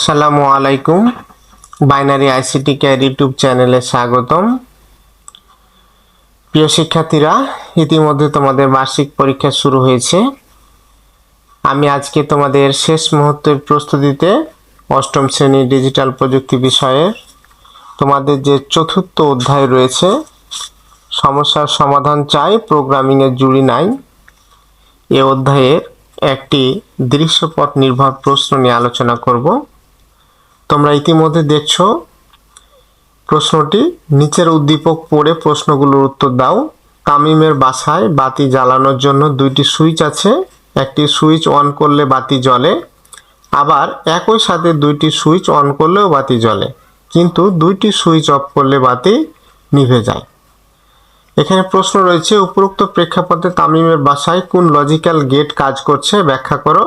আসসালামু আলাইকুম। Binary ICT care YouTube চ্যানেলে স্বাগতম। প্রিয় শিক্ষার্থীরা, ইতিমধ্যে তোমাদের বার্ষিক পরীক্ষা শুরু হয়েছে। আমি আজকে তোমাদের শেষ মুহূর্তের প্রস্তুতিতে অষ্টম শ্রেণির ডিজিটাল প্রযুক্তি বিষয়ে তোমাদের যে চতুর্থ অধ্যায় রয়েছে, সমস্যার সমাধান চাই প্রোগ্রামিংয়ের জুড়ি নাই। এ অধ্যায়ের একটি দৃশ্যপট নির্ভর প্রশ্ন নিয়ে আলোচনা করব। তোমরা ইতিমধ্যে দেখছ প্রশ্নটি। নিচের উদ্দীপক পড়ে প্রশ্নগুলোর উত্তর দাও। তামিমের বাসায় বাতি জ্বালানোর জন্য দুইটি সুইচ আছে। একটি সুইচ অন করলে বাতি জ্বলে। আবার একই সাথে দুইটি সুইচ অন করলেও বাতি জ্বলে। কিন্তু দুইটি সুইচ অফ করলে বাতি নিভে যায়। এখানে প্রশ্ন রয়েছে, উপরোক্ত প্রেক্ষাপটে তামিমের বাসায় কোন লজিক্যাল গেট কাজ করছে? ব্যাখ্যা করো।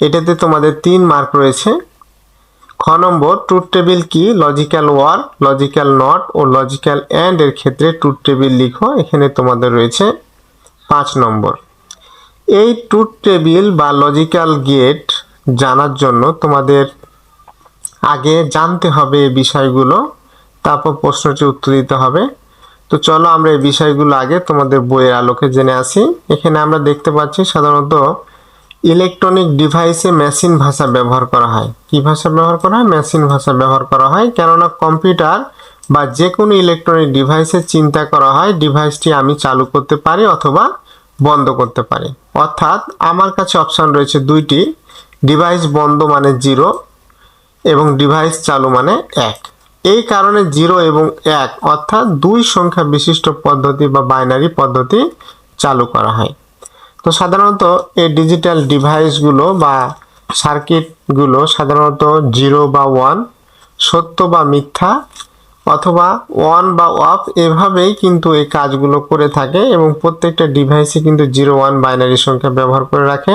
এটাতে তোমাদের তিন মার্ক রয়েছে। খ নম্বর ট্রুথ টেবিল কি? লজিক্যাল ওয়ার লজিক্যাল নট ও লজিক্যাল অ্যান্ড এর ক্ষেত্রে ট্রুথ টেবিল লিখো, এখানে তোমাদের রয়েছে পাঁচ নম্বর। এই ট্রুথ টেবিল বা লজিক্যাল গেট জানার জন্য তোমাদের আগে জানতে হবে এই বিষয়গুলো, তারপর প্রশ্নটি উত্তর দিতে হবে। তো চলো আমরা এই বিষয়গুলো আগে তোমাদের বইয়ের আলোকে জেনে আসি। এখানে আমরা দেখতে পাচ্ছি সাধারণত ইলেকট্রনিক ডিভাইসে মেশিন ভাষা ব্যবহার করা হয়। কি ভাষা ব্যবহার করা হয়? মেশিন ভাষা ব্যবহার করা হয়, কেননা কম্পিউটার বা যে কোনো ইলেকট্রনিক ডিভাইসে চিন্তা করা হয়, ডিভাইসটি আমি চালু করতে পারি অথবা বন্ধ করতে পারি। অর্থাৎ আমার কাছে অপশন রয়েছে দুইটি, ডিভাইস বন্ধ মানে জিরো এবং ডিভাইস চালু মানে এক। এই কারণে জিরো এবং এক অর্থাৎ দুই সংখ্যা বিশিষ্ট পদ্ধতি বা বাইনারি পদ্ধতি চালু করা হয়। তো সাধারণত এই ডিজিটাল ডিভাইসগুলো বা সার্কিটগুলো সাধারণত জিরো বা ওয়ান সত্য বা মিথ্যা অথবা ওয়ান বা অফ এভাবেই কিন্তু এই কাজগুলো করে থাকে এবং প্রত্যেকটা ডিভাইসে কিন্তু জিরো ওয়ান বাইনারি সংখ্যা ব্যবহার করে রাখে।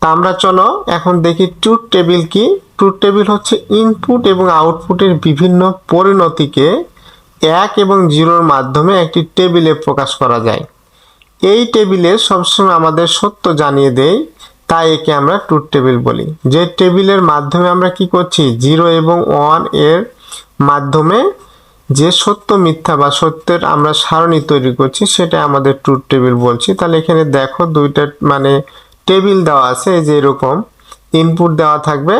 তা আমরা চলো এখন দেখি ট্রুথ টেবিল কি। ট্রুথ টেবিল হচ্ছে ইনপুট এবং আউটপুটের বিভিন্ন পরিণতিকে এক এবং জিরোর মাধ্যমে একটি টেবিলে প্রকাশ করা যায়। এই টেবিলে সবসময় আমাদের সত্য জানিয়ে দেয় তাই একে আমরা ট্রুথ টেবিল বলি। যে টেবিলের মাধ্যমে আমরা কি করছি? জিরো এবং ওয়ানের মাধ্যমে যে সত্য মিথ্যা বা সত্যের আমরা সারণী তৈরি করছি সেটা আমাদের ট্রুথ টেবিল বলছি। তাহলে এখানে দেখো দুইটা মানে টেবিল দেওয়া আছে, এই যে এরকম। ইনপুট দেওয়া থাকবে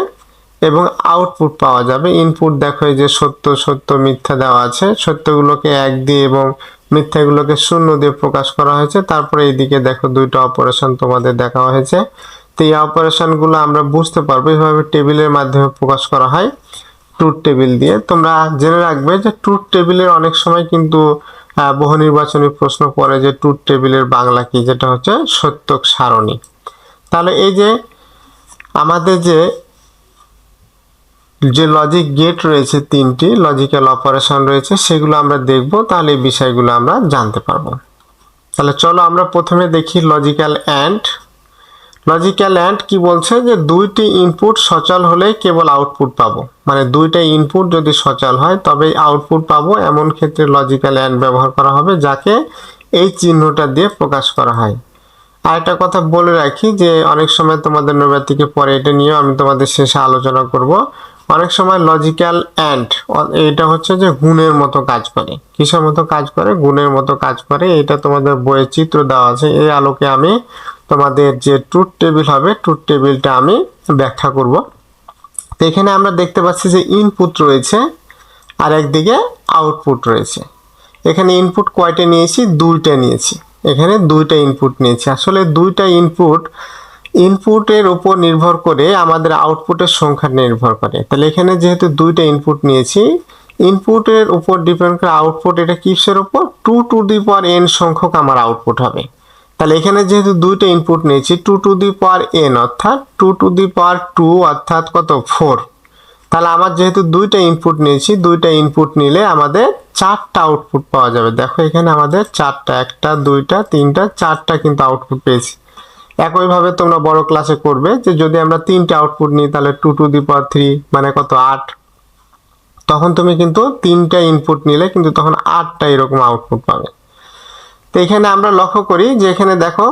এবং আউটপুট পাওয়া যাবে। ইনপুট দেখো এই যে সত্য সত্য, মিথ্যা দেওয়া আছে। সত্যগুলোকে এক দিয়ে এবং মিথ্যাগুলোকে শূন্য দিয়ে প্রকাশ করা হয়েছে। তারপরে এইদিকে দেখো দুইটা অপারেশন তোমাদের দেখা হয়েছে। তো এই অপারেশনগুলো আমরা বুঝতে পারব এইভাবে টেবিলের মাধ্যমে প্রকাশ করা হয় ট্রুথ টেবিল দিয়ে। তোমরা জেনে রাখবে যে ট্রুথ টেবিলের অনেক সময় কিন্তু বহু নির্বাচনী প্রশ্ন পড়ে যে ট্রুথ টেবিলের বাংলা কি, যেটা হচ্ছে সত্যক সারণী। তাহলে এই যে আমাদের যে যে লজিক গেট রয়েছে তিনটি লজিক্যাল অপারেশন রয়েছে, সেগুলো আমরা দেখব, তাহলে এই বিষয়গুলো আমরা জানতে পারব। তাহলে চলো আমরা প্রথমে দেখি লজিক্যাল অ্যান্ড লজিক্যাল অ্যান্ড কি বলছে যে দুইটি ইনপুট সচল হলে কেবল আউটপুট পাবো। মানে দুইটা ইনপুট যদি সচল হয়, তবে আউটপুট পাবো, এমন ক্ষেত্রে লজিক্যাল অ্যান্ড ব্যবহার করা হবে, যাকে এই চিহ্নটা দিয়ে প্রকাশ করা হয়। আর একটা কথা বলে রাখি যে, অনেক সময় তোমাদের নৈবাতিকে পরে এটা নিয়েও আমি তোমাদের শেষে আলোচনা করব। অনেক সময় লজিক্যাল অ্যান্ড এটা হচ্ছে যে গুণের মতো কাজ করে। কিসের মতো কাজ করে? গুণের মতো কাজ করে। এটা তোমাদের বইয়ে চিত্র দেওয়া আছে। এই আলোকে আমি তোমাদের যে ট্রুথ টেবিল হবে ট্রুথ টেবিলটা আমি ব্যাখ্যা করব। তো এখানে আমরা দেখতে পাচ্ছি যে ইনপুট রয়েছে আর একদিকে আউটপুট রয়েছে। এখানে ইনপুট কয়টা নিয়েছি? দুইটা নিয়েছি। এখানে দুইটা ইনপুট নিয়েছি। আসলে দুইটা ইনপুট ইনপুটের উপর নির্ভর করে আমাদের আউটপুটের সংখ্যা নির্ভর করে। তাহলে এখানে যেহেতু দুইটা ইনপুট নিয়েছি ইনপুটের উপর ডিপেন্ড করে আউটপুট এটা কিসের উপর? Two to the power n সংখ্যক আমার আউটপুট হবে। তাহলে এখানে যেহেতু দুইটা ইনপুট নিয়েছি two to the power n অর্থাৎ two to the power two অর্থাৎ কত? ফোর তাহলে আমার যেহেতু দুইটা ইনপুট নিয়েছি, দুইটা ইনপুট নিলে আমাদের চারটা আউটপুট পাওয়া যাবে। দেখো এখানে আমাদের চারটা, একটা, দুইটা, তিনটা, চারটা কিন্তু আউটপুট পেয়েছি। একইভাবে তোমরা বড় ক্লাসে করবে যে যদি আমরা তিনটে আউটপুট নিই, তাহলে two to the power three মানে কত? আট। তখন তুমি কিন্তু তিনটা ইনপুট নিলে কিন্তু তখন আটটা এরকম আউটপুট পাবে। তো এখানে আমরা লক্ষ্য করি যে এখানে দেখো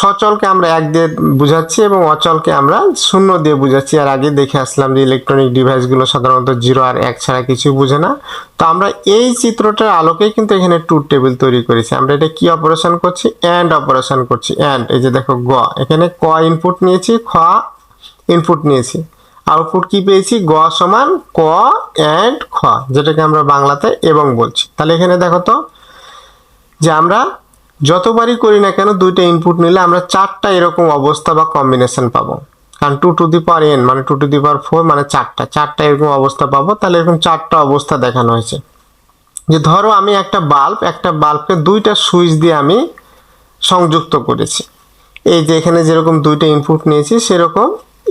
সচলকে আমরা এক দিয়ে বুঝাচ্ছি এবং অচলকে আমরা শূন্য দিয়ে বুঝাচ্ছি। আর আগে দেখে আসলাম যে ইলেকট্রনিক ডিভাইসগুলো সাধারণত জিরো আর এক ছাড়া কিছুই বুঝে না। তো আমরা এই চিত্রটার আলোকে কিন্তু এখানে ট্রুথ টেবিল তৈরি করেছি। আমরা এটা কি অপারেশন করছি? অ্যান্ড অপারেশন করছি। অ্যান্ড এই যে দেখো গ। এখানে ক ইনপুট নিয়েছি, খ ইনপুট নিয়েছি। আউটপুট কি পেয়েছি? গ সমান ক অ্যান্ড খ, যেটাকে আমরা বাংলাতে এবং বলছি। তাহলে এখানে দেখো তো, যে আমরা যতবারই করি না কেন দুইটা ইনপুট নিলে আমরা চারটা এরকম অবস্থা বা কম্বিনেশন পাবো। কারণ two to the power n মানে two to the power four মানে চারটা। চারটা এরকম অবস্থা পাবো, তাহলে এরকম চারটা অবস্থা দেখানো হয়েছে। যে ধরো আমি একটা বাল্ব একটা বাল্বকে দুইটা সুইচ দিয়ে আমি সংযুক্ত করেছি। এই যে এখানে যেরকম দুইটা ইনপুট নিয়েছি, সেরকম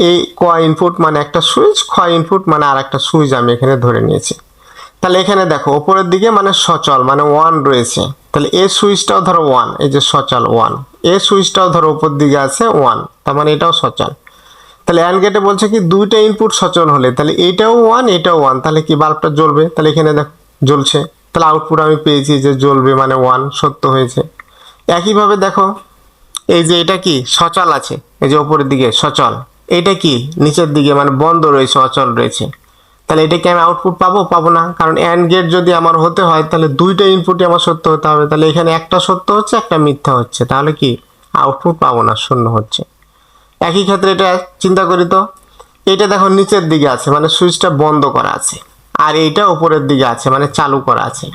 এই ক ইনপুট মানে একটা সুইচ খ ইনপুট মানে আর একটা সুইচ আমি এখানে ধরে নিয়েছি। তাহলে এখানে দেখো ওপরের দিকে মানে সচল মানে ওয়ান রয়েছে। তাহলে এ সুইচটাও ধরো ওয়ান এই যে সচল ওয়ান এ সুইচটাও ধরো উপর দিকে আছে ওয়ান তার মানে এটাও সচল। তাহলে অ্যান্ড গেটে বলছে কি, দুইটা ইনপুট সচল হলে, তাহলে এইটাও ওয়ান এটাও ওয়ান তাহলে কি বাল্বটা জ্বলবে? তাহলে এখানে দেখো, জ্বলছে। তাহলে আউটপুট আমি পেয়েছি যে জ্বলবে মানে ওয়ান সত্য হয়েছে। একইভাবে দেখো, এই যে এটা কি, সচল আছে, এই যে ওপরের দিকে সচল। এটা কি, নিচের দিকে মানে বন্ধ রয়েছে, অচল রয়েছে। তাহলে এটা কি আমি আউটপুট পাবো? পাবো না। কারণ অ্যান্ড গেট যদি আমার হতে হয়, তাহলে দুইটা ইনপুটই আমার সত্য হতে হবে। তাহলে এখানে একটা সত্য হচ্ছে, একটা মিথ্যা হচ্ছে। তাহলে কি? আউটপুট পাবো না, শূন্য হচ্ছে। একই ক্ষেত্রে এটা চিন্তা করি তো। এটা দেখো নিচের দিকে আছে মানে সুইচটা বন্ধ করা আছে। আর এইটা উপরের দিকে আছে মানে চালু করা আছে।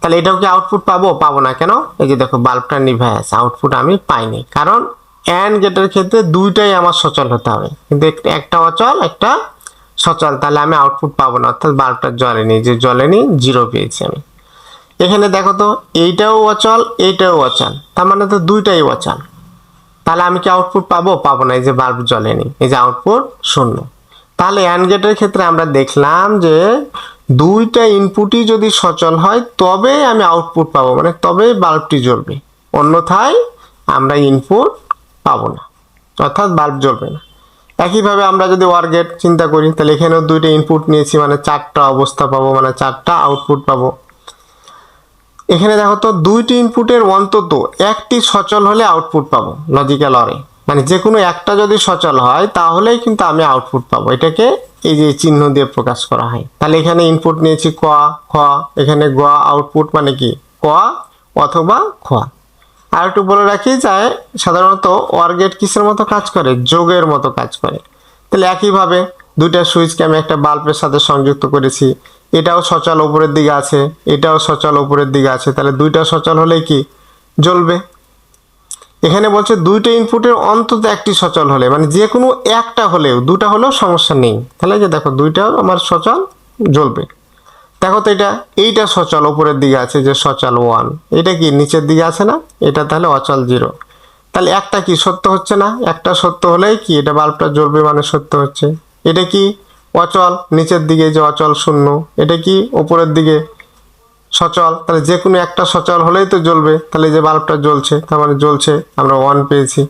তাহলে এটাও কি আউটপুট পাবো? পাবো না কেন? এই যে দেখো বাল্বটা নিভে আছে আউটপুট আমি পাইনি। কারণ অ্যান্ড গেটের ক্ষেত্রে দুইটাই আমার সচল হতে হবে। কিন্তু একটা অচল, একটা সচল তাহলে আমি আউটপুট পাবো না, অর্থাৎ বাল্বটা জ্বলেনি যে জ্বলেনি জিরো পেয়েছি আমি। এখানে দেখো তো, এইটাও অচল এইটাও অচল, তার মানে তো দুইটাই অচল। তাহলে আমি কি আউটপুট পাবো? পাবো না, এই যে বাল্ব জ্বলেনি এই যে আউটপুট শূন্য। তাহলে অ্যান্ড গেটের ক্ষেত্রে আমরা দেখলাম যে দুইটা ইনপুটই যদি সচল হয়, তবে আমি আউটপুট পাবো মানে তবে বাল্বটি জ্বলবে। অন্যথায় আমরা ইনপুট পাবো না, অর্থাৎ বাল্ব জ্বলবে না। একইভাবে আমরা যদি ওয়ার গেট চিন্তা করি, তাহলে এখানেও দুইটা ইনপুট নিয়েছি মানে চারটা অবস্থা পাবো মানে চারটা আউটপুট পাবো। এখানে দেখো তো, দুইটি ইনপুটের অন্তত একটি সচল হলে আউটপুট পাবো লজিক্যাল অরে মানে যে কোনো একটা যদি সচল হয়, তাহলেই কিন্তু আমি আউটপুট পাবো। এটাকে এই যে চিহ্ন দিয়ে প্রকাশ করা হয়। তাহলে এখানে ইনপুট নিয়েছি, ক, খ, এখানে গ আউটপুট মানে কি? ক অথবা খ। আর একটু বলে রাখি যায় সাধারণত ওয়ার গেট কিসের মতো কাজ করে? যোগের মতো কাজ করে। তাহলে একইভাবে দুইটা সুইচকে আমি একটা বাল্বের সাথে সংযুক্ত করেছি। এটাও সচল উপরের দিকে আছে, এটাও সচল উপরের দিকে আছে। তাহলে দুইটা সচল হলে কি? জ্বলবে। এখানে বলছে দুইটা ইনপুটের অন্তত একটি সচল হলে মানে যে কোনো একটা হলেও, দুটা হলেও সমস্যা নেই। তাহলে যে দেখো, দুইটাও আমার সচল, জ্বলবে। দেখো তো এটা, এইটা সচল, উপরের দিকে আছে যে সচল ওয়ান এটা কি নিচের দিকে আছে না? এটা তাহলে অচল জিরো তাহলে একটা কি সত্য হচ্ছে না? একটা সত্য হলেই কি? এটা বাল্বটা জ্বলবে মানে সত্য হচ্ছে। এটা কি অচল? নিচের দিকে যে অচল শূন্য। এটা কি উপরের দিকে সচল? তাহলে যে কোনো একটা সচল হলেই তো জ্বলবে। তাহলে যে বাল্বটা জ্বলছে, তার মানে জ্বলছে, আমরা ওয়ান পেয়েছি।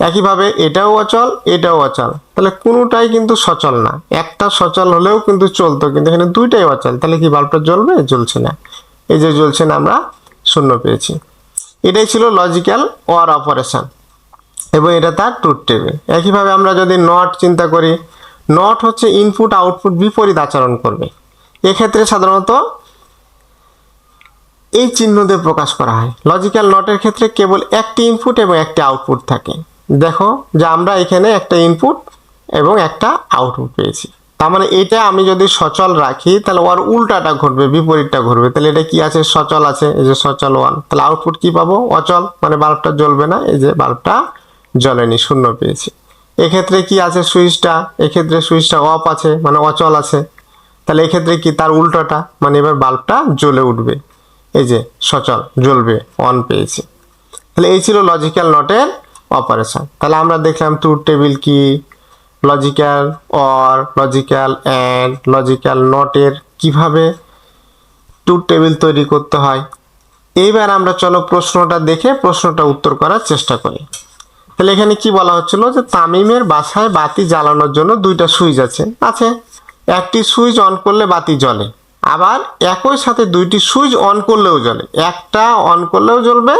একইভাবে এটাও অচল এটাও অচল। তাহলে কোনোটাই কিন্তু সচল না। একটা সচল হলেও কিন্তু চলতো, কিন্তু এখানে দুইটাই অচল। তাহলে কি বাল্বটা জ্বলবে? জ্বলছে না। এই যে জ্বলছে না, আমরা শূন্য পেয়েছি। এটাই ছিল লজিক্যাল ওয়ার অপারেশন এবং এটা তার ট্রুথ টেবিল একইভাবে আমরা যদি নট চিন্তা করি নট হচ্ছে ইনপুট আউটপুট বিপরীত আচরণ করবে। এক্ষেত্রে সাধারণত এই চিহ্ন দিয়ে প্রকাশ করা হয়। লজিক্যাল নটের ক্ষেত্রে কেবল একটি ইনপুট এবং একটি আউটপুট থাকে। দেখো যে আমরা এখানে একটা ইনপুট এবং একটা আউটপুট পেয়েছি। তার মানে এটা আমি যদি সচল রাখি, তাহলে ওর উল্টাটা ঘটবে, বিপরীতটা ঘটবে। তাহলে এটা কি আছে? সচল আছে, এই যে সচল ওয়ান তাহলে আউটপুট কি পাবো? অচল মানে বাল্বটা জ্বলবে না, এই যে বাল্বটা জ্বলেনি, শূন্য পেয়েছি। এক্ষেত্রে কি আছে সুইচটা? এক্ষেত্রে সুইচটা অফ আছে মানে অচল আছে। তাহলে এক্ষেত্রে কি? তার উল্টোটা মানে এবার বাল্বটা জ্বলে উঠবে। এই যে সচল, জ্বলবে অন পেয়েছি। তাহলে এই ছিল লজিক্যাল নটের অপারেশন তাহলে আমরা দেখলাম ট্রুথ টেবিল কি? Logical or logical and logical নটের কীভাবে ট্রুথ টেবিল তৈরি করতে হয়? এইবার আমরা চলো প্রশ্নটা দেখে প্রশ্নটা উত্তর করার চেষ্টা করি। তাহলে এখানে কি বলা হচ্ছিল? যে তামিমের বাসায় বাতি জ্বালানোর জন্য দুইটা সুইচ আছে। আছে। একটি সুইচ অন করলে বাতি জ্বলে। আবার একই সাথে দুইটি সুইচ অন করলেও জ্বলে। একটা অন করলেও জ্বলবে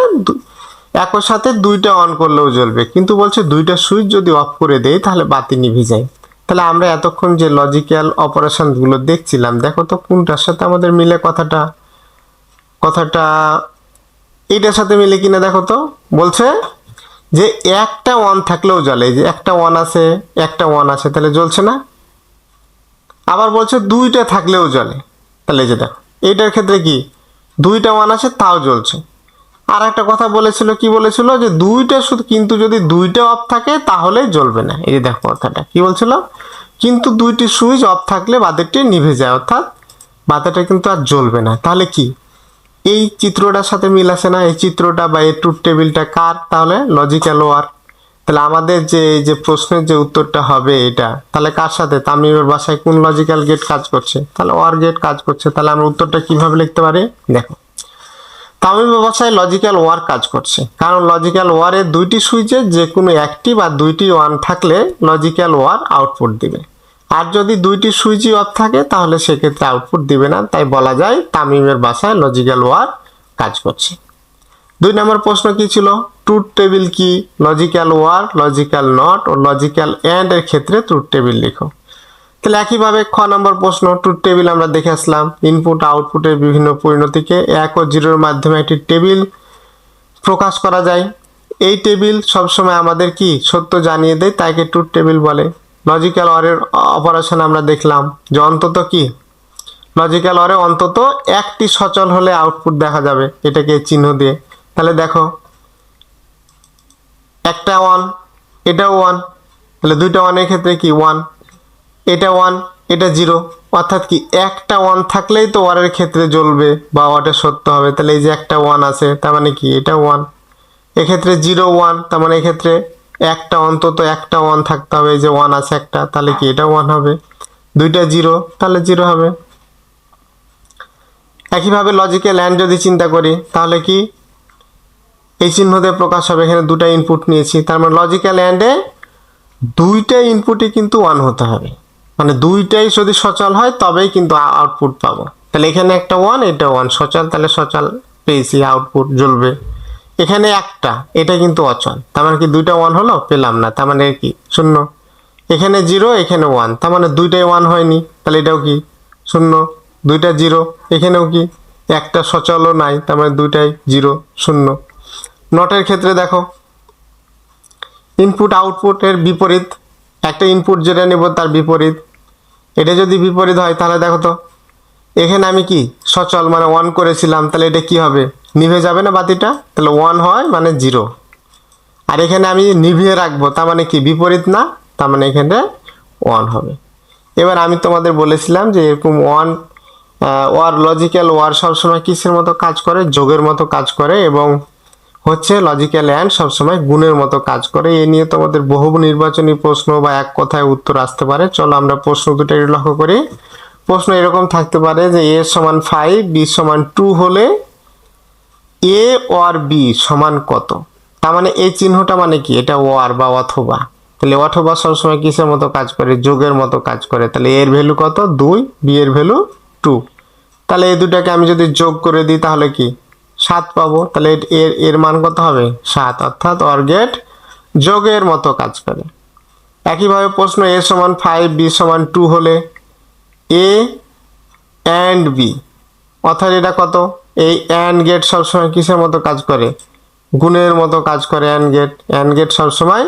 একই সাথে দুইটা অন করলেও জ্বলবে। কিন্তু বলছে দুইটা সুইচ যদি অফ করে দেয়, তাহলে বাতি নিভে যায়। তাহলে আমরা এতক্ষণ যে লজিক্যাল অপারেশনগুলো দেখছিলাম, দেখো তো কোনটার সাথে আমাদের মিলে কথাটা? কথাটা এইটার সাথে মিলে কিনা দেখো তো। বলছে যে একটা ওয়ান থাকলেও জ্বলে যে একটা ওয়ান আছে, একটা ওয়ান আছে, তাহলে জ্বলছে না। আবার বলছে দুইটা থাকলেও জ্বলে, তাহলে যে দেখো, এইটার ক্ষেত্রে কি? দুইটা ওয়ান আছে, তাও জ্বলছে। আর একটা কথা বলেছিল, কি বলেছিল? যে দুইটা শুধু কিন্তু যদি দুইটা অফ থাকে তাহলে জ্বলবে না। এই যে দেখো কথাটা, কি বলছিল? কিন্তু দুইটি সুইচ অফ থাকলে বাতিটি নিভে যায়, অর্থাৎ বাতিটা কিন্তু আর জ্বলবে না। তাহলে কি? এই চিত্রটার সাথে মিল আছে না? এই চিত্রটা বা এই ট্রুথ টেবিলটা কার? তাহলে লজিক্যাল ওয়ার। তাহলে আমাদের যে, এই যে প্রশ্নের যে উত্তরটা হবে এটা, তাহলে কার সাথে? তামিমের বাসায় কোন লজিক্যাল গেট কাজ করছে? তাহলে ওয়ার গেট কাজ করছে। তাহলে আমরা উত্তরটা কীভাবে লিখতে পারি? দেখো। তামিমের বাসায় লজিক্যাল ওয়ার কাজ করছে। কারণ লজিক্যাল ওয়ারের দুইটি সুইচে যে কোনো একটি বা দুইটি ওয়ান থাকলে লজিক্যাল ওয়ার আউটপুট দিবে। আর যদি দুইটি সুইচই অফ থাকে, তাহলে সেক্ষেত্রে আউটপুট দিবে না। তাই বলা যায় তামিমের বাসায় লজিক্যাল ওয়ার কাজ করছে। দুই নম্বর প্রশ্ন কি ছিল? ট্রুথ টেবিল কি? লজিক্যাল ওয়ার লজিক্যাল নট ও লজিক্যাল অ্যান্ড এর ক্ষেত্রে ট্রুথ টেবিল লিখো। তাহলে একইভাবে খ নম্বর প্রশ্ন ট্রুথ টেবিল আমরা দেখে আসলাম। ইনপুট আউটপুটের বিভিন্ন পরিণতিকে এক ও জিরোর মাধ্যমে একটি টেবিল প্রকাশ করা যায়। এই টেবিল সবসময় আমাদের কি? সত্য জানিয়ে দেয়, তাইকে ট্রুথ টেবিল বলে। লজিক্যাল অরের অপারেশন আমরা দেখলাম যে অন্তত কি? লজিক্যাল অরে অন্তত একটি সচল হলে আউটপুট দেখা যাবে, এটাকে চিহ্ন দিয়ে। তাহলে দেখো, একটা ওয়ান এটাও ওয়ান তাহলে দুইটা ওয়ানের ক্ষেত্রে কি? ওয়ান এটা ওয়ান এটা জিরো অর্থাৎ কি একটা ওয়ান থাকলেই তো ওয়ারের ক্ষেত্রে জ্বলবে বা ওয়াটা সত্য হবে। তাহলে এই যে একটা ওয়ান আছে, তার মানে কি? এটা ওয়ান এক্ষেত্রে জিরো ওয়ান তার মানে এক্ষেত্রে একটা অন্তত একটা ওয়ান থাকতে হবে। এই যে ওয়ান আছে একটা, তাহলে কি এটা ওয়ান হবে? দুইটা জিরো তাহলে জিরো হবে। একইভাবে লজিক্যাল অ্যান্ড যদি চিন্তা করি, তাহলে কি? এই চিহ্ন দিয়ে প্রকাশ হবে, এখানে দুটা ইনপুট নিয়েছি। তার মানে লজিক্যাল অ্যান্ডে দুইটা ইনপুটই কিন্তু ওয়ান হতে হবে। মানে দুইটাই যদি সচল হয়, তবেই কিন্তু আউটপুট পাবো। তাহলে এখানে একটা ওয়ান এটা ওয়ান সচল, তাহলে সচল পেয়েছি আউটপুট জ্বলবে। এখানে একটা, এটা কিন্তু অচল। তার মানে কি দুইটা ওয়ান হলো? পেলাম না। তার মানে কি? শূন্য। এখানে জিরো এখানে ওয়ান তার মানে দুইটাই ওয়ান হয়নি। তাহলে এটাও কি? শূন্য। দুইটা জিরো এখানেও কি? একটা সচলও নাই। তার মানে দুইটাই জিরো শূন্য। নটের ক্ষেত্রে দেখো ইনপুট আউটপুটের বিপরীত একটা ইনপুট যেটা নেব তার বিপরীত। এটা যদি বিপরীত হয়, তাহলে দেখো তো, এখানে আমি কি? সচল মানে ওয়ান করেছিলাম, তাহলে এটা কি হবে? নিভে যাবে না বাতিটা? তাহলে ওয়ান হয় মানে জিরো আর এখানে আমি নিভিয়ে রাখব, তার মানে কি? বিপরীত না, তার মানে এখানে ওয়ান হবে। এবার আমি তোমাদের বলেছিলাম যে এরকম ওয়ান ওয়ার লজিক্যাল ওয়ার সবসময় কিসের মতো কাজ করে? যোগের মতো কাজ করে এবং হচ্ছে লজিক্যাল অ্যান্ড সবসময় গুণের মতো কাজ করে। এ নিয়ে তোমাদের বহু নির্বাচনী প্রশ্ন বা এক কথায় উত্তর আসতে পারে। চলো আমরা প্রশ্ন দুটো লক্ষ্য করি। প্রশ্ন এরকম থাকতে পারে যে এ সমান ফাইভ বি সমান টু হলে এ ওয়ার বি সমান কত? তার মানে এই চিহ্নটা মানে কি? এটা ওয়ার বা অথবা। তাহলে অথবা সবসময় কিসের মতো কাজ করে? যোগের মতো কাজ করে। তাহলে এর ভ্যালু কত? দুই, বি এর ভ্যালু টু তাহলে এই দুটাকে আমি যদি যোগ করে দিই তাহলে কি? সাত পাবো, তাহলে এর এর মান কত হবে? সাত। অর্থাৎ অর্গেট যোগের মতো কাজ করে। একইভাবে প্রশ্ন এ সমান ফাইভ বি সমান টু হলে এ অ্যান্ড বি অর্থাৎ এটা কত? এই অ্যান্ড গেট সবসময় কিসের মতো কাজ করে? গুণের মতো কাজ করে অ্যান্ড গেট অ্যান্ড গেট সবসময়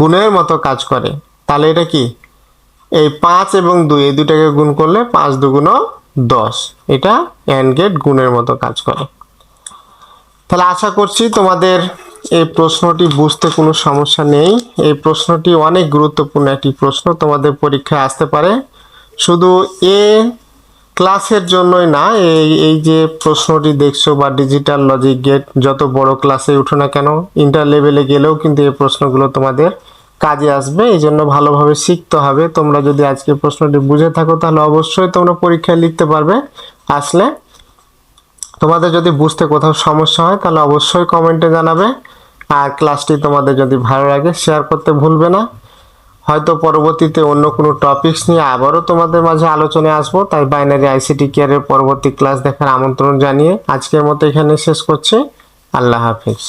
গুণের মতো কাজ করে। তাহলে এটা কি? এই পাঁচ এবং দুই, এই দুটাকে গুণ করলে পাঁচ দুগুণ দশ। এটা অ্যান্ড গেট গুণের মতো কাজ করে। তাহলে আশা করছি তোমাদের এই প্রশ্নটি বুঝতে কোনো সমস্যা নেই। এই প্রশ্নটি অনেক গুরুত্বপূর্ণ একটি প্রশ্ন, তোমাদের পরীক্ষায় আসতে পারে। শুধু এ ক্লাসের জন্যই না, এই এই যে প্রশ্নটি দেখছ বা ডিজিটাল লজিক গেট যত বড় ক্লাসে উঠো না কেন ইন্টার লেভেলে গেলেও কিন্তু এই প্রশ্নগুলো তোমাদের কাজে আসবে। এই জন্য ভালোভাবে শিখতে হবে। তোমরা যদি আজকে প্রশ্নটি বুঝে থাকো, তাহলে অবশ্যই তোমরা পরীক্ষায় লিখতে পারবে। আসলে তোমাদের যদি বুঝতে কোথাও সমস্যা হয়, তাহলে অবশ্যই কমেন্টে জানাবে। আর ক্লাসটি তোমাদের যদি ভালো লাগে শেয়ার করতে ভুলবে না। হয়তো পরবর্তীতে অন্য কোনো টপিকস নিয়ে আবারও তোমাদের মাঝে আলোচনায় আসব। তাই বাইনারি আইসিটি কেয়ারের পরবর্তী ক্লাস দেখার আমন্ত্রণ জানিয়ে আজকের মতো এখানে শেষ করছি। আল্লাহ হাফিজ।